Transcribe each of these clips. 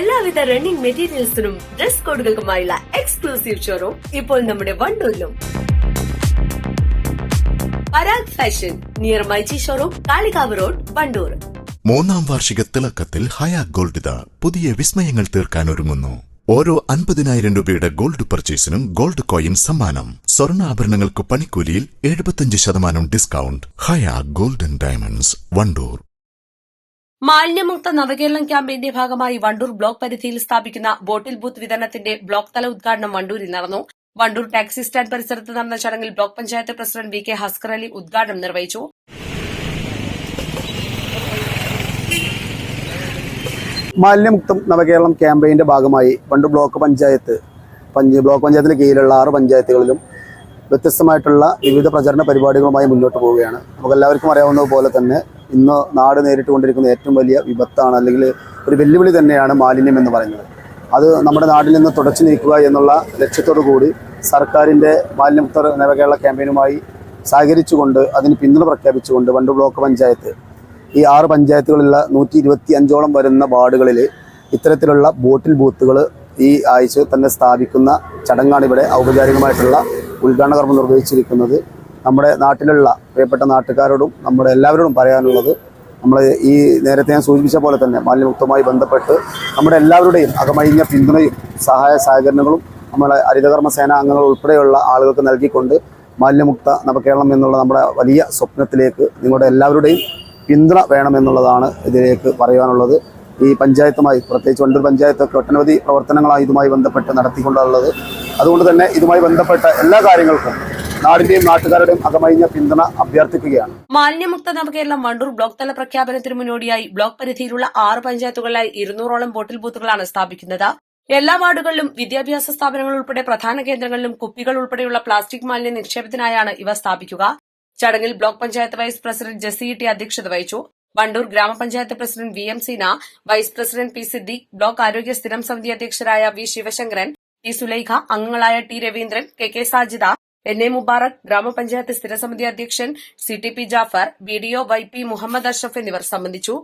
എല്ലാവിധ റണ്ണിംഗ് മെറ്റീരിയൽസിനും ഡ്രസ് കോഡുകൾക്കുമായുള്ള എക്സ്ക്ലൂസീവ് ഷോറൂം ഇപ്പോൾ നമ്മുടെ വണ്ടൂരിലും. Parag fashion near myG showroom Kalikavu road Wandoor മൂന്നാം വാർഷിക തിളക്കത്തിൽ ഹയാ ഗോൾഡ് ഇതാ പുതിയ വിസ്മയങ്ങൾ തീർക്കാൻ ഒരുങ്ങുന്നു. ഓരോ അൻപതിനായിരം രൂപയുടെ ഗോൾഡ് പർച്ചേസിനും ഗോൾഡ് കോയിൻ സമ്മാനം. സ്വർണാഭരണങ്ങൾക്ക് പണിക്കൂലിയിൽ എഴുപത്തിയഞ്ച് ശതമാനം ഡിസ്കൗണ്ട് ഹയാ ഗോൾഡൻ ഡയമണ്ട്സ് വണ്ടൂർ മാലിന്യമുക്ത നവകേരളം ക്യാമ്പയിന്റെ ഭാഗമായി വണ്ടൂർ ബ്ലോക്ക് പരിധിയിൽ സ്ഥാപിക്കുന്ന ബോട്ടിൽ ബൂത്ത് വിതരണത്തിന്റെ ബ്ലോക്ക് തല ഉദ്ഘാടനം വണ്ടൂരിൽ നടന്നു. വണ്ടൂർ ടാക്സി സ്റ്റാൻഡ് പരിസരത്ത് നടന്ന ചടങ്ങിൽ block panchayat president V K Haskar Ali ഉദ്ഘാടനം നിർവഹിച്ചു. മാലിന്യമുക്തം നവകേരളം ക്യാമ്പയിന്റെ ഭാഗമായി വണ്ടൂർ ബ്ലോക്ക് പഞ്ചായത്ത് പഞ്ച് ബ്ലോക്ക് പഞ്ചായത്തിന് കീഴിലുള്ള ആറ് പഞ്ചായത്തുകളിലും വ്യത്യസ്തമായിട്ടുള്ള വിവിധ പ്രചരണ പരിപാടികളുമായി മുന്നോട്ട് പോവുകയാണ്. നമുക്കെല്ലാവർക്കും അറിയാവുന്നത് പോലെ തന്നെ ഇന്ന് നാട് നേരിട്ടുകൊണ്ടിരിക്കുന്ന ഏറ്റവും വലിയ വിപത്താണ് അല്ലെങ്കിൽ ഒരു വെല്ലുവിളി തന്നെയാണ് മാലിന്യം എന്ന് പറയുന്നത്. അത് നമ്മുടെ നാട്ടിൽ നിന്ന് തുടച്ചു നീക്കുക എന്നുള്ള ലക്ഷ്യത്തോടു കൂടി സർക്കാരിന്റെ മാലിന്യമുക്ത നവകേരള ക്യാമ്പയിനുമായി സഹകരിച്ചുകൊണ്ട് അതിന് പിന്തുണ പ്രഖ്യാപിച്ചുകൊണ്ട് വണ്ട് ബ്ലോക്ക് പഞ്ചായത്ത് ഈ ആറ് പഞ്ചായത്തുകളിലുള്ള നൂറ്റി ഇരുപത്തി അഞ്ചോളം വരുന്ന വാർഡുകളിൽ ഇത്തരത്തിലുള്ള ബോട്ടിൽ ബൂത്തുകൾ ഈ ആഴ്ച തന്നെ സ്ഥാപിക്കുന്ന ചടങ്ങാണ് ഇവിടെ ഔപചാരികമായിട്ടുള്ള ഉദ്ഘാടന കർമ്മം നിർവഹിച്ചിരിക്കുന്നത്. നമ്മുടെ നാട്ടിലുള്ള പ്രിയപ്പെട്ട നാട്ടുകാരോടും നമ്മുടെ എല്ലാവരോടും പറയാനുള്ളത് നമ്മൾ ഈ നേരത്തെ ഞാൻ സൂചിപ്പിച്ച പോലെ തന്നെ മാലിന്യമുക്തമായി ബന്ധപ്പെട്ട് നമ്മുടെ എല്ലാവരുടെയും അകമഴിഞ്ഞ പിന്തുണയും സഹായ സഹകരണങ്ങളും നമ്മളെ ഹരിതകർമ്മ സേന അംഗങ്ങൾ ഉൾപ്പെടെയുള്ള ആളുകൾക്ക് നൽകിക്കൊണ്ട് മാലിന്യമുക്ത നവകേരളം എന്നുള്ള നമ്മുടെ വലിയ സ്വപ്നത്തിലേക്ക് നിങ്ങളുടെ എല്ലാവരുടെയും പിന്തുണ വേണമെന്നുള്ളതാണ് ഇതിലേക്ക് പറയാനുള്ളത് ഈ പഞ്ചായത്തുമായി പ്രത്യേകിച്ച് വണ്ടൂർ പഞ്ചായത്തൊക്കെ ഒട്ടനവധി പ്രവർത്തനങ്ങളാണ് ഇതുമായി ബന്ധപ്പെട്ട് നടത്തിക്കൊണ്ടുള്ളത്. അതുകൊണ്ട് തന്നെ ഇതുമായി ബന്ധപ്പെട്ട എല്ലാ കാര്യങ്ങൾക്കും നാടിന്റെയും നാട്ടുകാരുടെയും അകമഴിഞ്ഞ പിന്തുണ അഭ്യർത്ഥിക്കുകയാണ്. മാലിന്യമുക്ത നവകേരളം വണ്ടൂർ ബ്ലോക്ക് തല പ്രഖ്യാപനത്തിന് മുന്നോടിയായി ബ്ലോക്ക് പരിധിയിലുള്ള ആറ് പഞ്ചായത്തുകളിലായി ഇരുന്നൂറോളം ബോട്ടിൽ ബൂത്തുകളാണ് സ്ഥാപിക്കുന്നത്. എല്ലാ വാർഡുകളിലും വിദ്യാഭ്യാസ സ്ഥാപനങ്ങൾ ഉൾപ്പെടെ പ്രധാന കേന്ദ്രങ്ങളിലും കുപ്പികൾ ഉൾപ്പെടെയുള്ള പ്ലാസ്റ്റിക് മാലിന്യ നിക്ഷേപത്തിനായാണ് ഇവ സ്ഥാപിക്കുക. ചടങ്ങിൽ block panchayat vice president Jessy T അധ്യക്ഷത വഹിച്ചു. വണ്ടൂർ ഗ്രാമപഞ്ചായത്ത് president V M Seena vice president P Siddique block ആരോഗ്യ സ്ഥിരം സമിതി അധ്യക്ഷരായ വി ശിവശങ്കരൻ ടി സുലൈഖ അംഗങ്ങളായ T Raveendran K K Sajida N A Mubarak ഗ്രാമപഞ്ചായത്ത് സ്ഥിരസമിതി അധ്യക്ഷൻ C T P Jaffer B D O Y P Muhammad Ashraf എന്നിവർ സംബന്ധിച്ചു.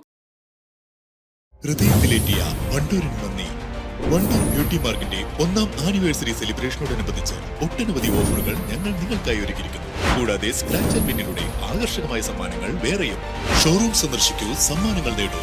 ബ്യൂട്ടി മാർക്കിന്റെ ഒന്നാം ആനിവേഴ്സറി സെലിബ്രേഷനോടനുബന്ധിച്ച് ഒട്ടനവധി ഓഫറുകൾ ഞങ്ങൾ നിങ്ങൾക്കായി ഒരുക്കിയിരിക്കുന്നു. കൂടാതെ സ്ക്രാച്ച് ആൻഡ് ആകർഷകമായ സമ്മാനങ്ങൾ വേറെയും. ഷോറൂം സന്ദർശിക്കൂ സമ്മാനങ്ങൾ നേടൂ.